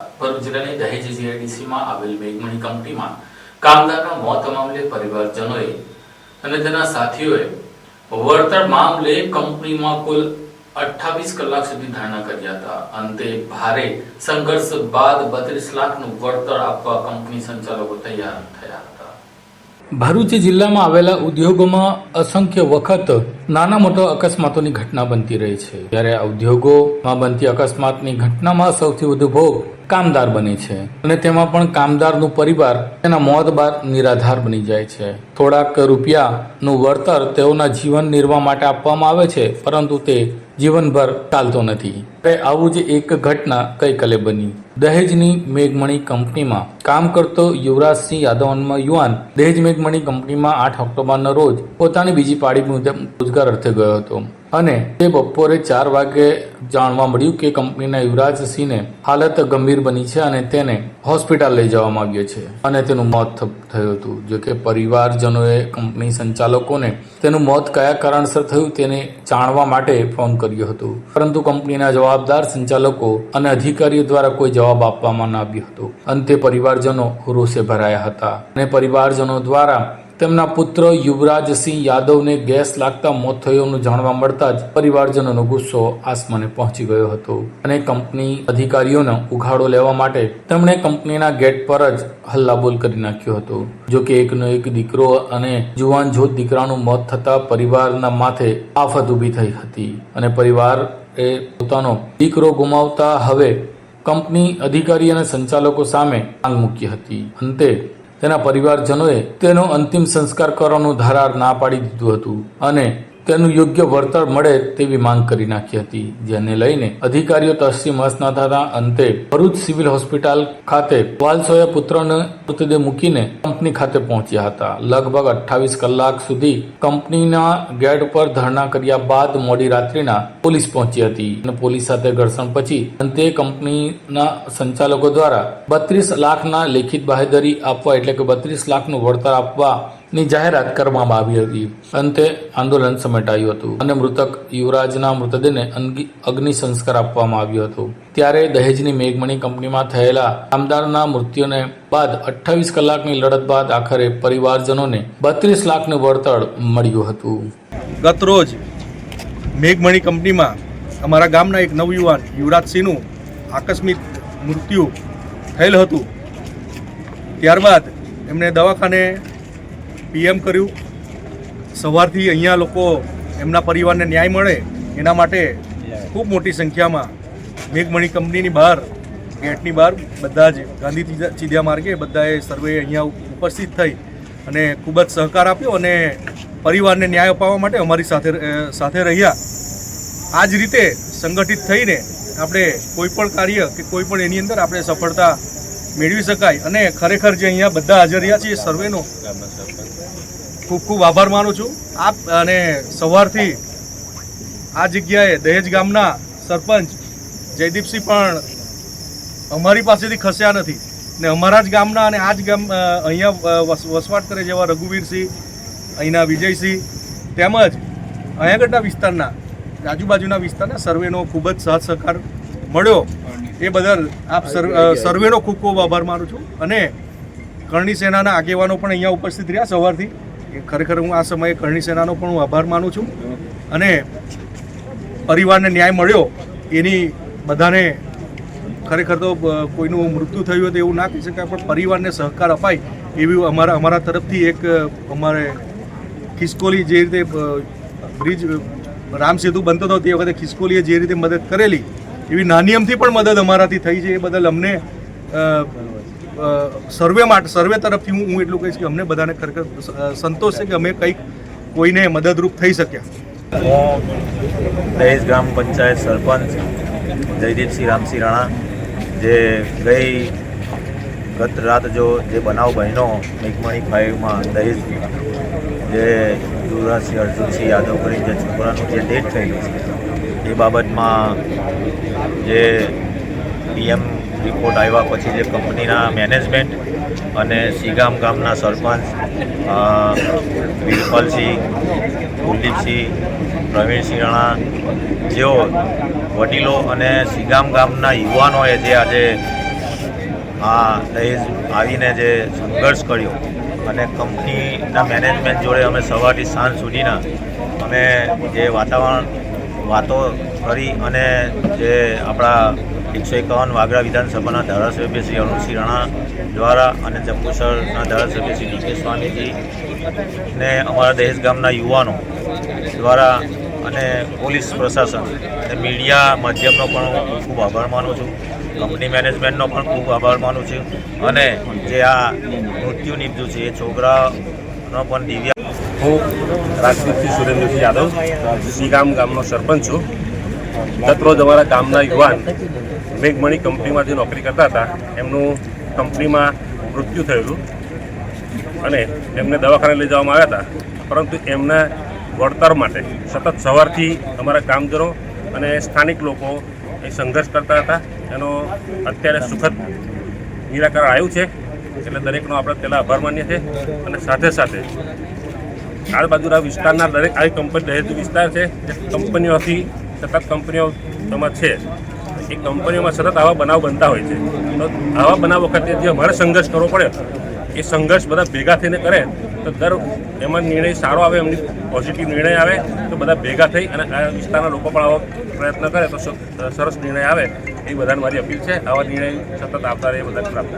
ભરૂચ જિલ્લાની દહેજ જીઆઈડીસીમાં આવેલ મેઘમણી કંપનીમાં કામદારના મોત મામલે પરિવારજનોએ અને તેના સાથીઓએ વળતર મામલે કંપનીમાં કુલ અઠ્ઠાવીસ કલાક સુધી ધરણા કર્યા હતા. અંતે ભારે સંઘર્ષ બાદ બત્રીસ લાખનું વળતર આપવા કંપની સંચાલકો તૈયાર થયા હતા. ભરૂચ જિલ્લામાં આવેલા ઉદ્યોગોમાં અસંખ્ય વખત નાના મોટા અકસ્માતોની ઘટના બનતી રહી છે. ત્યારે આ ઉદ્યોગોમાં બનતી અકસ્માતની ઘટનામાં સૌથી વધુ ભોગ કામદાર બને છે અને તેમાં પણ કામદારનું પરિવાર તેના મોત બાદ નિરાધાર બની જાય છે. થોડાક રૂપિયાનું વળતર તેઓના જીવન નિર્વાહ માટે આપવામાં આવે છે, પરંતુ તે જીવનભર ટાલતો નથી. આવું જ એક ઘટના ગઈકાલે બની. દહેજની મેઘમણી કંપનીમાં કામ કરતો યુવરાજસિંહ યાદવનમાં યુવાન દહેજ મેઘમણી કંપનીમાં આઠ ઓક્ટોબરના રોજ પોતાની બીજી પાળી મુજબ રોજગાર અર્થે ગયો હતો. અને તે બપોરે ચાર વાગે જાણવા મળ્યું કે કંપનીના યુવરાજસિંહને હાલત ગંભીર બની છે અને તેને હોસ્પિટલ લઈ જવામાં આવ્યો છે. અને તેનું મોત થયું હતું. જો કે પરિવારજનોએ કંપની સંચાલકોને તેનું મોત કયા કારણસર થયું તેને જાણવા માટે ફોન કર્યો હતો. પરંતુ કંપનીના જવાબદાર સંચાલકો અને અધિકારીઓ દ્વારા કોઈ જવાબ આપવામાં ન આવ્યો હતો. અંતે પરિવારજનો રોષે ભરાયા હતા. અને પરિવારજનો દ્વારા તેમના પુત્ર યુવરાજસિંહ યાદવને ગેસ લાગતા મોત થયોનું જાણવા મળતા જ પરિવારજનોનો ગુસ્સો આસમાને પહોંચી ગયો હતો. અને કંપની અધિકારીઓનો ઉઘાડો લેવા માટે તેમણે કંપનીના ગેટ પર જ હલ્લાબોલ કરી નાખ્યો હતો. જો કે એકનો એક દીકરો અને જુવાન જોત દીકરાનું મોત થતા પરિવારના માથે આફત ઊભી થઈ હતી. અને પરિવાર એ પોતાનો દીકરો ગુમાવતા હવે કંપની અધિકારી અને સંચાલકો સામે માંગ મૂકી હતી. અંતે તેના પરિવારજનોએ તેનો અંતિમ સંસ્કાર કરવાનું ધારાર ના પાડી દીધું હતું અને તેનું યોગ્ય વળતર મળે તેવી માંગ કરી નાખી હતી, જેને લઈને અધિકારીઓ તસ્થી મસ ન થતા અંતે ભરૂચ સિવિલ હોસ્પિટલ ખાતે વાલસોયા પુત્રને મૃતદેહ મૂકીને કંપની ખાતે પહોંચ્યા હતા. લગભગ અઠ્ઠાવીસ કલાક સુધી કંપનીના ગેટ પર ધરણા કર્યા બાદ મોડી રાત્રિના પોલીસ પહોંચી હતી અને પોલીસ સાથે ઘર્ષણ પછી અંતે કંપનીના સંચાલકો દ્વારા બત્રીસ લાખના લેખિત બાહેધરી આપવા એટલે કે બત્રીસ લાખનું વળતર આપવાની જાહેરાત કરવામાં આવી હતી. અંતે આંદોલન સમેટાયું હતું અને મૃતક યુવરાજના મૃતદેહને અંગી- અગ્નિ સંસ્કાર આપવામાં આવ્યો હતો. ત્યારે દહેજની મેઘમણી કંપનીમાં થયેલા કામદારના મૃત્યુને બાદ અઠ્ઠાવીસ કલાકની લડત બાદ આખરે પરિવારજનોને બત્રીસ લાખનું વળતર મળ્યું હતું. ગત રોજ મેઘમણી કંપનીમાં અમારા ગામના એક નવયુવાન યુવરાજસિંહનું આકસ્મિક મૃત્યુ થયેલ હતું. ત્યારબાદ એમણે દવાખાને પીએમ કર્યું. સવારથી અહીંયા લોકો એમના પરિવારને ન્યાય મળે એના માટે ખૂબ મોટી સંખ્યામાં મેઘમણી કંપનીની બહાર, ગેટની બહાર બધા જ ગાંધી ચીધા- ચીધા માર્ગે બધાએ સર્વે અહીંયા ઉપસ્થિત થઈ અને ખૂબ જ સહકાર આપ્યો અને પરિવારને ન્યાય અપાવવા માટે અમારી સાથે સાથે રહ્યા. આ જ રીતે સંગઠિત થઈને આપણે કોઈ પણ કાર્ય કે કોઈ પણ એની અંદર આપણે સફળતા મેળવી શકાય અને ખરેખર જે અહીંયા બધા હાજર રહ્યા છે એ સર્વેનો ખૂબ ખૂબ આભાર માનું છું. આપ અને સવારથી આ જગ્યાએ દહેજ ગામના સરપંચ જયદીપસિંહ પણ અમારી પાસેથી ખસ્યા નથી ને અમારા જ ગામના અને આ જ ગામ અહીંયા વસ- વસવાટ કરે જેવા રઘુવીરસિંહ, અહીંના વિજયસિંહ તેમજ અહીંયા આગળના વિસ્તારના, આજુબાજુના વિસ્તારના સર્વેનો ખૂબ જ સાથ સહકાર મળ્યો. એ બદલ આપ સર્વેનો ખૂબ ખૂબ આભાર માનું છું. અને કરણી સેનાના આગેવાનો પણ અહીંયા ઉપસ્થિત રહ્યા સવારથી. એ ખરેખર હું આ સમયે કરણી સેનાનો પણ હું આભાર માનું છું. અને પરિવારને ન્યાય મળ્યો. એની બધાને ખરેખર તો કોઈનું મૃત્યુ થયું હોય તો એવું ના કહી શકાય, પણ પરિવારને સહકાર અપાય એવી અમારા અમારા તરફથી એક અમારે ખિસકોલી જે રીતે બ્રિજ રામસેતુ રામ સેતુ બનતો હતો તે વખતે ખિસકોલીએ જે રીતે મદદ કરેલી એવી નાની અમથી પણ મદદ અમારાથી થઈ છે. એ બદલ અમને સર્વે માટે, સર્વે તરફથી હું હું એટલું કહીશ કે અમને બધાને ખરેખર સંતોષ છે કે અમે કંઈક કોઈને મદદરૂપ થઈ શક્યા. હું દહેજ ગ્રામ પંચાયત સરપંચ જયદીપસિંહ રામસિંહ રાણા, જે ગઈ ગત રાત જો જે બનાવ બન્યો મેઘમણી ફાઇવમાં દહેજ, જે યુવરાજસિંહ અર્જુનસિંહ યાદવ કરી જે છોકરાનું જે ડેટ થયેલું છે. એ બાબતમાં જે પીએમ રિપોર્ટ આવ્યા પછી જે કંપનીના મેનેજમેન્ટ અને સીગામ ગામના સરપંચ વિરપલસિંહ, કુલદીપસિંહ, પ્રવીણસિંહ રાણા, જેઓ વડીલો અને સીગામ ગામના યુવાનોએ જે આજે આ દહેજ આવીને જે સંઘર્ષ કર્યો અને કંપનીના મેનેજમેન્ટ જોડે અમે સવારથી સાંજ સુધીના અમે જે વાતાવરણ વાતો કરી અને જે આપણા એકસો એકાવન વાગરા વિધાનસભાના ધારાસભ્ય શ્રી અરુણસિંહ રાણા દ્વારા અને જંબુસરના ધારાસભ્ય શ્રી ડી કે સ્વામીજી ને અમારા દહેજ ગામના યુવાનો દ્વારા અને પોલીસ પ્રશાસન અને મીડિયા માધ્યમનો પણ હું ખૂબ આભાર માનું છું. કંપની મેનેજમેન્ટનો પણ ખૂબ આભાર માનું છું. અને જે આ મૃત્યુ નીપજ્યું છે એ છોકરાનો પણ દિવ્ય હું રાજદીપસિંહ સુરેન્દ્રસિંહ યાદવ શ્રીગામ ગામનો સરપંચ છું. ગત રોજ અમારા ગામના યુવાન મેઘમણી કંપનીમાં જે નોકરી કરતા હતા, એમનું કંપનીમાં મૃત્યુ થયેલું અને એમને દવાખાને લઈ જવામાં આવ્યા હતા. પરંતુ એમના વળતર માટે સતત સવારથી અમારા કામદારો અને સ્થાનિક લોકો એ સંઘર્ષ કરતા હતા. એનો અત્યારે સુખદ નિરાકરણ આવ્યું છે. એટલે દરેકનો આપણે પહેલાં આભાર માનીએ છીએ અને સાથે સાથે આજુબાજુના વિસ્તારના દરેક આવી કંપની દહેજ વિસ્તાર છે, જે કંપનીઓથી સતત કંપનીઓ એમાં છે, એ કંપનીઓમાં સતત આવા બનાવ બનતા હોય છે. તો આવા બનાવ વખતે જે અમારે સંઘર્ષ કરવો પડે, એ સંઘર્ષ બધા ભેગા થઈને કરે, તો દર એમાં નિર્ણય સારો આવે, એમની પોઝિટિવ નિર્ણય આવે, તો બધા ભેગા થઈ અને આ વિસ્તારના લોકો પણ આવો પ્રયત્ન કરે, તો સરસ નિર્ણય આવે એ બધાને મારી અપીલ છે. આવા નિર્ણય સતત આવતા રહે બધાને પ્રાપ્ત